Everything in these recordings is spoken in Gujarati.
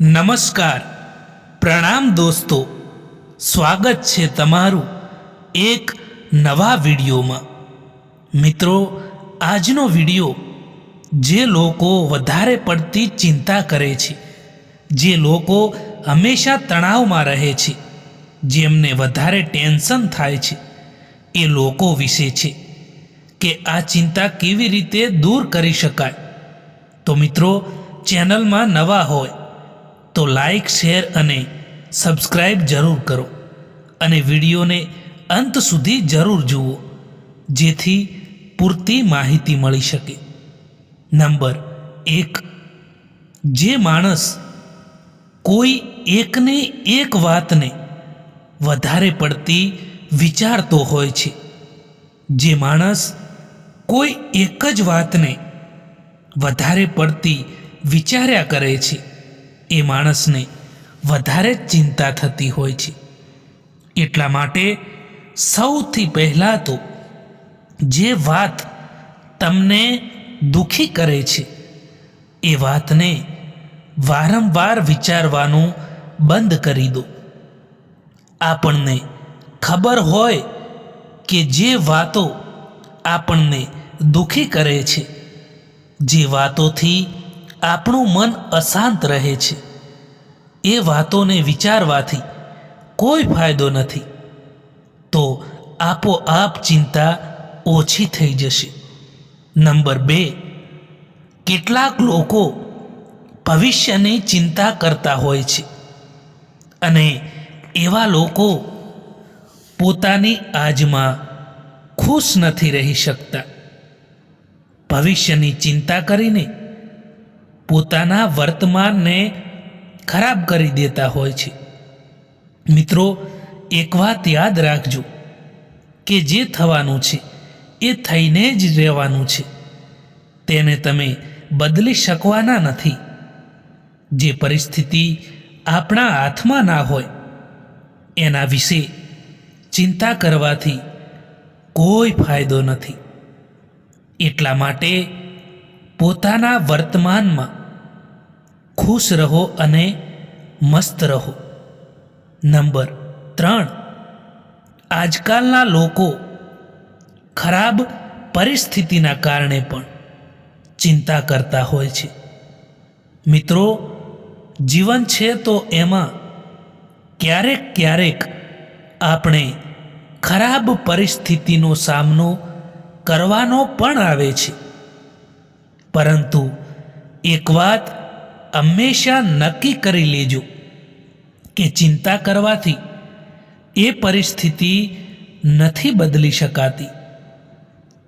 નમસ્કાર. પ્રણામ દોસ્તો. સ્વાગત છે તમારું એક નવા વિડીયોમાં. મિત્રો, આજનો વીડિયો જે લોકો વધારે પડતી ચિંતા કરે છે, જે લોકો હંમેશા તણાવમાં રહે છે, જેમને વધારે ટેન્શન થાય છે, એ લોકો વિશે છે કે આ ચિંતા કેવી રીતે દૂર કરી શકાય. તો મિત્રો, ચેનલમાં નવા હોય તો લાઈક શેર અને સબસ્ક્રાઈબ જરૂર કરો. અને વિડીયોને અંત સુધી જરૂર જુઓ, જેથી પૂરતી માહિતી મળી શકે. નંબર એક, જે માણસ કોઈ એકને એક વાતને વધારે પડતી વિચારતો હોય છે, જે માણસ કોઈ એક જ વાતને વધારે પડતી વિચાર્યા કરે છે એ માણસને વધારે ચિંતા થતી હોય છે. એટલા માટે સૌથી પહેલાં તો જે વાત તમને દુખી કરે છે, એ વાતને વારંવાર વિચારવાનું બંધ કરી દો. આપણને ખબર હોય કે જે વાતો આપણને દુખી કરે છે, જે વાતોથી આપણું મન અશાંત રહે છે. એ વાતોને વિચારવાથી કોઈ ફાયદો નથી. તો આપોઆપ ચિંતા ઓછી થઈ જશે. નંબર બે, કેટલાક લોકો ભવિષ્યની ચિંતા કરતા હોય છે. અને એવા લોકો પોતાની આજમાં ખુશ નથી રહી શકતા. ભવિષ્યની ચિંતા કરીને પોતાના વર્તમાનને ખરાબ કરી દેતા હોય છે. મિત્રો, એક વાત યાદ રાખજો કે જે થવાનું છે, એ થઈને જ રહેવાનું છે. તેને તમે બદલી શકવાના નથી. જે પરિસ્થિતિ આપણા હાથમાં ના હોય, એના વિશે ચિંતા કરવાથી કોઈ ફાયદો નથી. એટલા માટે પોતાના વર્તમાનમાં ખુશ રહો અને મસ્ત રહો. નંબર ત્રણ. આજકાલના લોકો ખરાબ પરિસ્થિતિના કારણે પણ ચિંતા કરતા હોય છે. મિત્રો, જીવન છે તો એમાં ક્યારેક ક્યારેક આપણે ખરાબ પરિસ્થિતિનો સામનો કરવાનો પણ આવે છે. પરંતુ એક વાત હંમેશા નક્કી કરી લેજો કે ચિંતા કરવાથી એ પરિસ્થિતિ નથી બદલી શકાતી.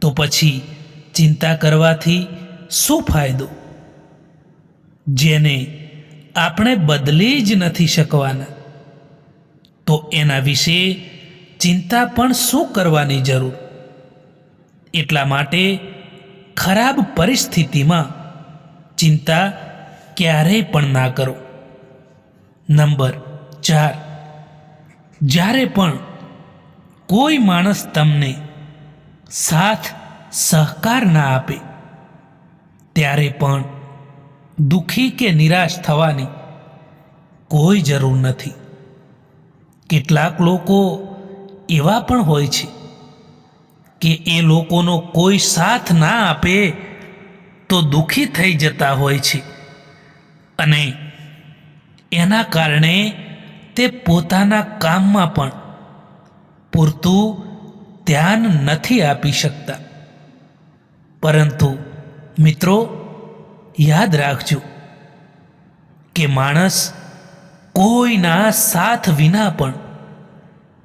તો પછી ચિંતા કરવાથી શું ફાયદો? જેને આપણે બદલી જ નથી શકવાના. તો એના વિશે ચિંતા પણ શું કરવાની જરૂર? એટલા માટે ખરાબ પરિસ્થિતિમાં ચિંતા ક્યારેય પણ ના કરો. નંબર ચાર. જ્યારે પણ કોઈ માણસ તમને સાથ, સહકાર ના આપે, ત્યારે પણ દુઃખી કે નિરાશ થવાની કોઈ જરૂર નથી. કેટલાક લોકો એવા પણ હોય છે કે એ લોકોનો કોઈ સાથ ના આપે તો દુઃખી થઈ જતા હોય છે. અને એના કારણે તે પોતાના કામમાં પણ પૂરતું ધ્યાન નથી આપી શકતા. પરંતુ મિત્રો, યાદ રાખજો કે માણસ કોઈના સાથ વિના પણ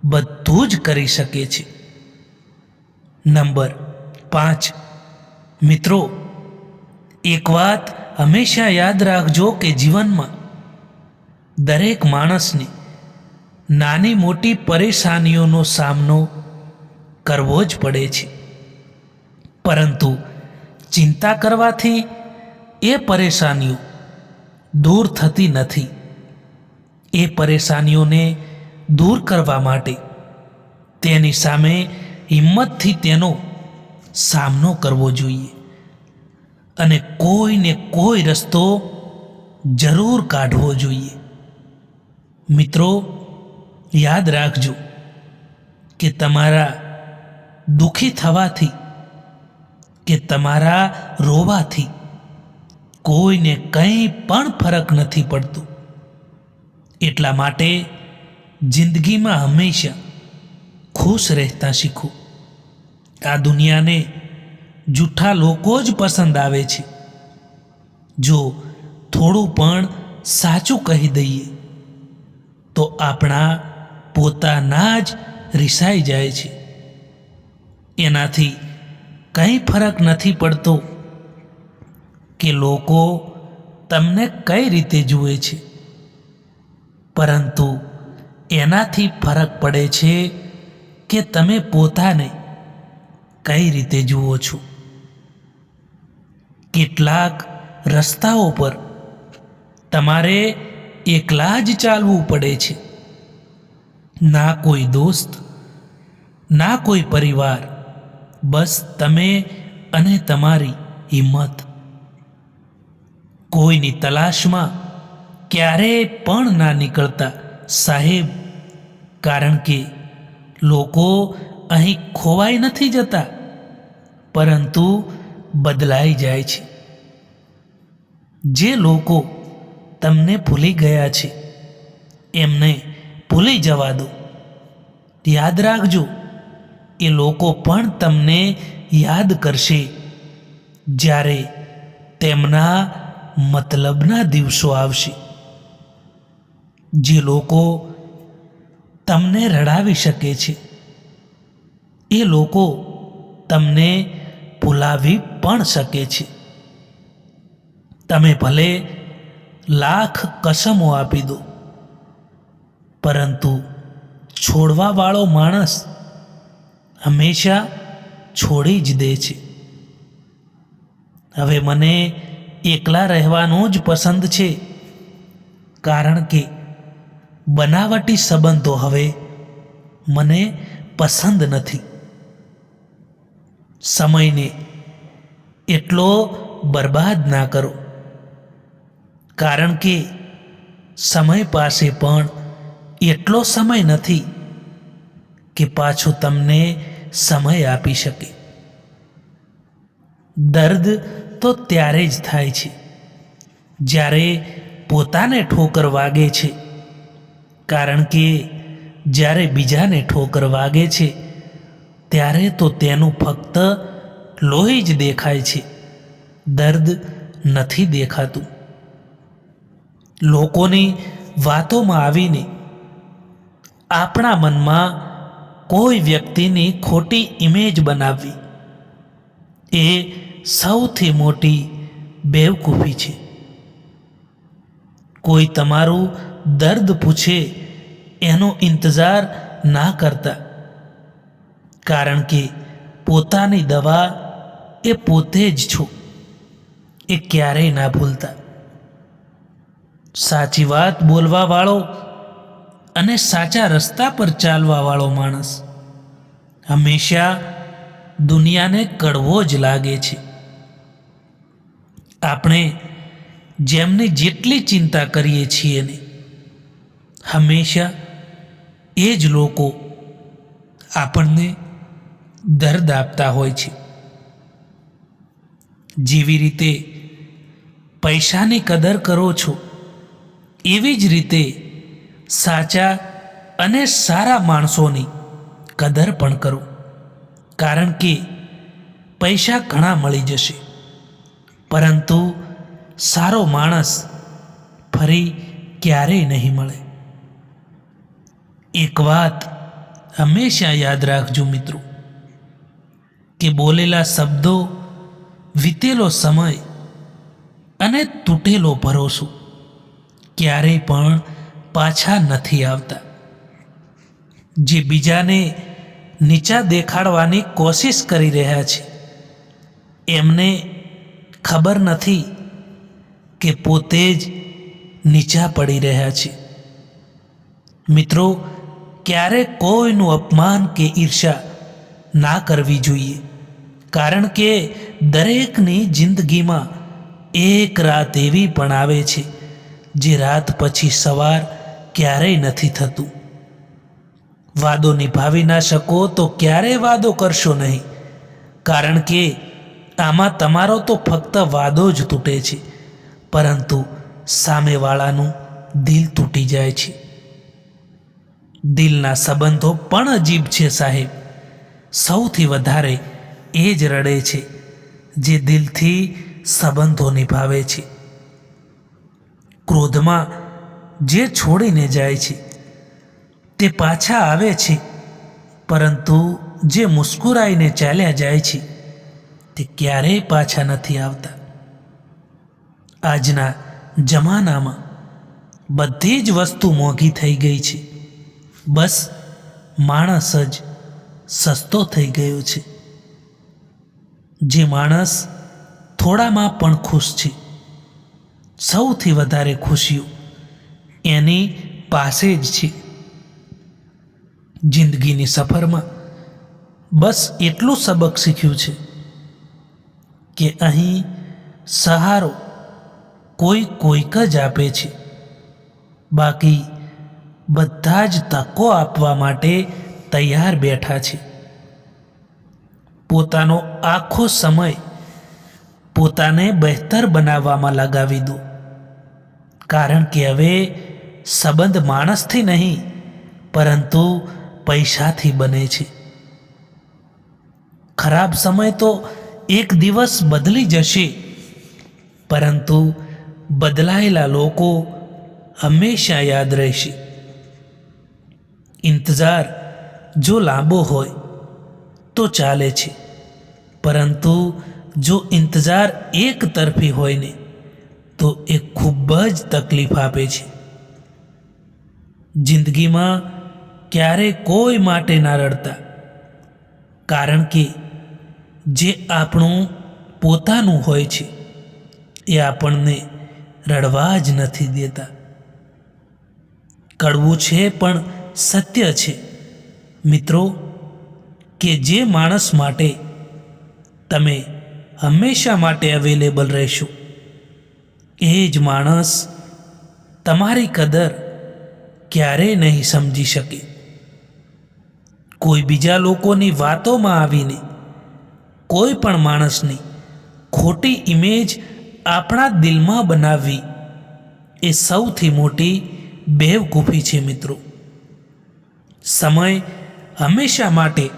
બધું જ કરી શકે છે. નંબર પાંચ. મિત્રો, એક વાત હંમેશા યાદ રાખજો કે જીવનમાં દરેક માણસને નાની મોટી પરેશાનીઓનો સામનો કરવો જ પડે છે. પરંતુ ચિંતા કરવાથી એ પરેશાનીઓ દૂર થતી નથી. એ પરેશાનીઓને દૂર કરવા માટે તેની સામે હિંમતથી તેનો સામનો કરવો જોઈએ. અને કોઈને કોઈ રસ્તો જરૂર કાઢવો જોઈએ. મિત્રો, યાદ રાખજો કે તમારા દુઃખી થવાથી કે તમારા રોવાથી કોઈને કંઈ પણ ફરક નથી પડતો. એટલા માટે જિંદગીમાં હંમેશા ખુશ રહેતા શીખો. આ દુનિયાને જૂઠા લોકો જ પસંદ આવે છે. જો થોડું પણ સાચું કહી દઈએ, તો આપણા પોતાના જ રિસાઈ જાય છે. એનાથી કંઈ ફરક નથી પડતો કે લોકો તમને કઈ રીતે જુએ છે. પરંતુ એનાથી ફરક પડે છે કે તમે પોતાને કઈ રીતે જુઓ છો. કેટલાક રસ્તાઓ પર તમારે એકલા જ ચાલવું પડે છે. ના કોઈ દોસ્ત, ના કોઈ પરિવાર, બસ તમે અને તમારી હિંમત. કોઈની તલાશમાં ક્યારેય પણ ના નીકળતા સાહેબ, કારણ કે લોકો અહીં ખોવાઈ નથી જતા. પરંતુ બદલાઈ જાય છે. જે લોકો તમને ભૂલી ગયા છે, એમને ભૂલી જવા દો. યાદ રાખજો, એ લોકો પણ તમને યાદ કરશે જ્યારે તેમના મતલબના દિવસો આવશે. જે લોકો તમને રડાવી શકે છે, એ લોકો તમને ભૂલાવી પણ શકે છે. તમે ભલે લાખ કસમો આપી દો, પરંતુ છોડવાવાળો માણસ હંમેશા છોડી જ દે છે. હવે મને એકલા રહેવાનું જ પસંદ છે, કારણ કે બનાવટી સંબંધો હવે મને પસંદ નથી. સમયને એટલો બરબાદ ના કરો. કારણ કે સમય પાસે પણ એટલો સમય નથી કે પાછો તમને સમય આપી શકે. દર્દ તો ત્યારે જ થાય છે. જ્યારે પોતાને ઠોકર વાગે છે. કારણ કે જ્યારે બીજાને ઠોકર વાગે છે ત્યારે તો તેનું ફક્ત લોહી જ દેખાય છે. દર્દ નથી દેખાતું. લોકોની વાતોમાં આવીને આપણા મનમાં કોઈ વ્યક્તિની ખોટી ઇમેજ બનાવવી એ સૌથી મોટી બેવકૂફી છે. કોઈ તમારું દર્દ પૂછે એનો ઇંતજાર ના કરતા કારણ કે પોતાની દવા એ પોતે જ છો. એ ક્યારેય ના ભૂલતા. સાચી વાત બોલવાવાળો અને સાચા રસ્તા પર ચાલવાવાળો માણસ હંમેશા દુનિયાને કડવો જ લાગે છે. આપણે જેમની જેટલી ચિંતા કરીએ છીએ ને, હંમેશા એ જ લોકો આપણને દર્દ આપતા હોય છે. જેવી રીતે પૈસાની કદર કરો છો, એવી જ રીતે સાચા અને સારા માણસોની કદર પણ કરો. કારણ કે પૈસા ઘણા મળી જશે. પરંતુ સારો માણસ ફરી ક્યારેય નહીં મળે. એક વાત હંમેશા યાદ રાખજો મિત્રો. કે બોલેલા શબ્દો વીતેલો સમય અને તૂટેલો ભરોસો ક્યારેય પણ પાછા નથી આવતા. જે બીજાને નીચા દેખાડવાની કોશિશ કરી રહ્યા છે, એમને ખબર નથી કે પોતે જ નીચા પડી રહ્યા છે. મિત્રો, ક્યારે કોઈનું અપમાન કે ઈર્ષા ના કરવી જોઈએ? કારણ કે દરેકની જિંદગીમાં એક રાત એવી પણ આવે છે જે રાત પછી સવાર ક્યારેય નથી થતું. વાદો નિભાવી ના શકો તો ક્યારેય વાદો કરશો નહીં. કારણ કે આમાં તમારો તો ફક્ત વાદો જ તૂટે છે, પરંતુ સામેવાળાનું દિલ તૂટી જાય છે. દિલના સંબંધો પણ અજીબ છે સાહેબ. સૌથી વધારે એ જ રડે છે, જે દિલથી સંબંધો નિભાવે છે. ક્રોધમાં જે છોડીને જાય છે, તે પાછા આવે છે, પરંતુ જે મુસ્કુરાઈને ચાલ્યા જાય છે, તે ક્યારેય પાછા નથી આવતા. આજના જમાનામાં બધી જ વસ્તુ મોંઘી થઈ ગઈ છે. બસ માણસ જ સસ્તો થઈ ગયો છે. જે માણસ થોડામાં પણ ખુશ છે. સૌથી વધારે ખુશીઓ એની પાસે જ છે. જિંદગીની સફરમાં બસ એટલું સબક શીખ્યું છે કે અહીં સહારો કોઈ કોઈક જ આપે છે. બાકી બધા જ તકો આપવા માટે તૈયાર બેઠા છે. પોતાનો આખો સમય પોતાને બહેતર બનાવવામાં લગાવી દો. કારણ કે હવે સંબંધ માણસથી નહીં, પરંતુ પૈસાથી બને છે. ખરાબ સમય તો એક દિવસ બદલી જશે, પરંતુ બદલાયેલા લોકો હંમેશા યાદ રહેશે. ઇંતજાર જો લાંબો હોય, તો ચાલે છે. પરંતુ જો ઇંતજાર એક તરફી હોય ને, તો એ ખૂબ જ તકલીફ આપે છે. જિંદગીમાં ક્યારે કોઈ માટે ના રડતા. કારણ કે જે આપણું પોતાનું હોય છે, એ આપણને રડવા જ નથી દેતા. કડવું છે પણ સત્ય છે. મિત્રો, કે જે માણસ માટે તમે હંમેશા માટે અવેલેબલ રહેશો. એ જ માણસ તમારી કદર ક્યારેય નહીં સમજી શકે. કોઈ બીજા લોકોની વાતોમાં આવીને કોઈ પણ માણસની ખોટી ઇમેજ આપણા દિલમાં બનાવવી એ સૌથી મોટી બેવકૂફી છે મિત્રો. સમય હંમેશા માટે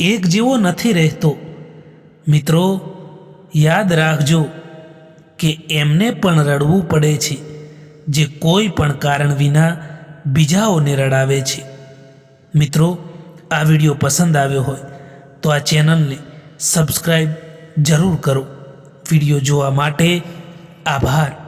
એક જેવો નથી રહેતો. મિત્રો, યાદ રાખજો કે એમને પણ રડવું પડે છે, જે કોઈ પણ કારણ વિના બીજાઓને રડાવે છે. મિત્રો, આ વીડિયો પસંદ આવ્યો હોય તો આ ચેનલને સબસ્ક્રાઈબ જરૂર કરો. વીડિયો જોવા માટે આભાર.